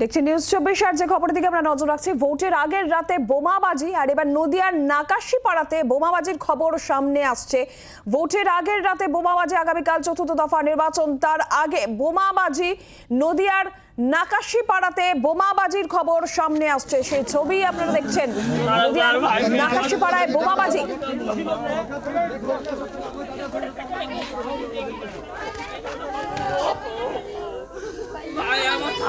দেখছি নিউজ চব্বিশ, আর যে খবরের দিকে আমরা নজর রাখছি, ভোটের আগের রাতে বোমাবাজি, আর এবার নদিয়ার নাকাশি পাড়াতে বোমাবাজির খবর সামনে আসছে। ভোটের আগের রাতে বোমাবাজি আগামীকাল চতুর্থ দফা নির্বাচন। তার আগে বোমাবাজি, নদিয়ার নাকাশি পাড়াতে বোমাবাজির খবর সামনে আসছে। সেই ছবি আপনারা দেখছেন নাকাশি পাড়ায় বোমাবাজি।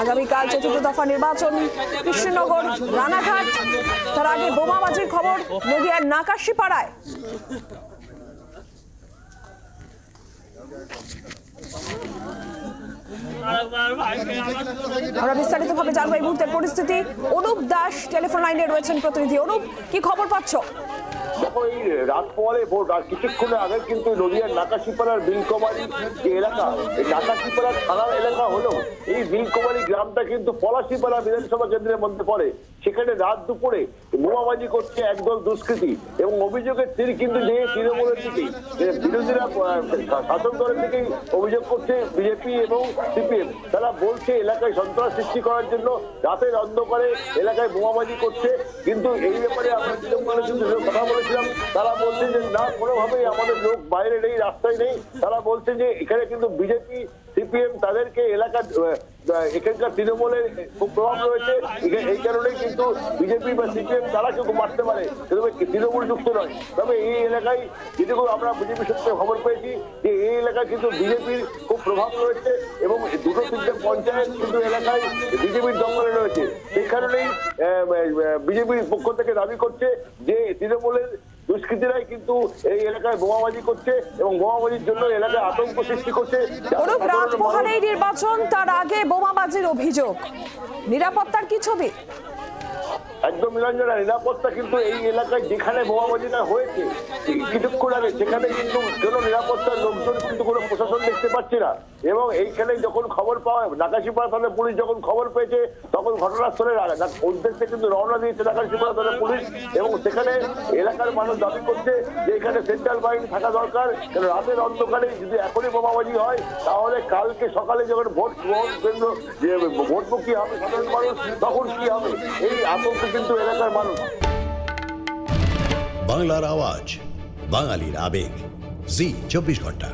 আগামীকাল চতুর্থ দফা নির্বাচন, কৃষ্ণনগর, রানাঘাট। তার আগে বোমাবাজির খবর, নদিয়ার নাকাশি পাড়ায় আমরা বিস্তারিত ভাবে জানব এই মুহূর্তের পরিস্থিতি। অনুপ দাস, টেলিফোন লাইনে রয়েছেন প্রতিনিধি। অনুপ, কি খবর পাচ্ছ? এই রাত পরে ভোট আর কিছুক্ষণ আগে কিন্তু নদিয়ার নাকাশিপাড়ার বিলকুমারী যে এলাকা, এই নাকাশিপাড়ার থানার এলাকা হলো এই বিলকুমারী গ্রামটা কিন্তু পলাশিপাড়া বিধানসভা কেন্দ্রের মধ্যে পড়ে। সেখানে রাত দুপুরে বোমাবাজি করছে একদল দুষ্কৃতী এবং অভিযোগের তীর কিন্তু যে তৃণমূলের দিকে বিরোধীরা শাসক দলের দিকেই অভিযোগ করছে বিজেপি এবং সিপিএম। তারা বলছে এলাকায় সন্ত্রাস সৃষ্টি করার জন্য রাতের অন্ধকারে এলাকায় বোমাবাজি করছে। কিন্তু এই ব্যাপারে আমরা তৃণমূলের কথা বলেছিলাম, তারা বলছে যে না, কোনোভাবেই আমাদের লোক বাইরে নেই, রাস্তায় নেই। তারা বলছে যে এখানে কিন্তু বিজেপি, সিপিএম তাদেরকে এলাকা এখানকার তৃণমূলের খুব প্রভাব রয়েছে। এই কারণেই কিন্তু বিজেপি বা সিপিএম তারা কেউ মারতে পারে। তবে তৃণমূল যুক্ত নয়। তবে এই এলাকায় যেটুকু আমরা বিজেপি সূত্রে খবর পেয়েছি যে এই এলাকায় কিন্তু বিজেপির খুব প্রভাব রয়েছে এবং দুটো তিনটে পঞ্চায়েত কিন্তু এলাকায় বিজেপির দখলে রয়েছে। সেই কারণেই বিজেপির পক্ষ থেকে দাবি করছে যে তৃণমূলের দুষ্কৃতীরাই কিন্তু এই এলাকায় বোমাবাজি করছে এবং বোমাবাজির জন্য এলাকায় আতঙ্ক সৃষ্টি করছে। রাত পোহালেই নির্বাচন তার আগে বোমাবাজির অভিযোগ। নিরাপত্তার কি ছবি? একদম নিরঞ্জনা নিরাপত্তা কিন্তু এই এলাকায় যেখানে বোমাবাজিটা হয়েছে কিছুক্ষণ আগে, সেখানে কিন্তু কোনো নিরাপত্তার লোকজন কিন্তু কোনো প্রশাসন দেখতে পাচ্ছে না। এবং এইখানে যখন খবর পাওয়া নাকাশিপাড়া থানার পুলিশ যখন খবর পেয়েছে, তখন ঘটনাস্থলে উদ্দেশ্যে কিন্তু রওনা দিয়েছে নাকাশিপাড়া থানার পুলিশ। এবং সেখানে এলাকার মানুষ দাবি করছে যে এখানে সেন্ট্রাল বাহিনী থাকা দরকার, কারণ রাতের অন্ধকারে যদি এখনই বোমাবাজি হয়, তাহলে কালকে সকালে যখন ভোট গ্রহণ কেন্দ্র, যে ভোটমুখী হবে সাধারণ মানুষ, তখন কি হবে? এই আতঙ্কে কিন্তু এলাকার মানুষ। বাংলার আওয়াজ বাঙালির আবেগ। জি চব্বিশ ঘণ্টা।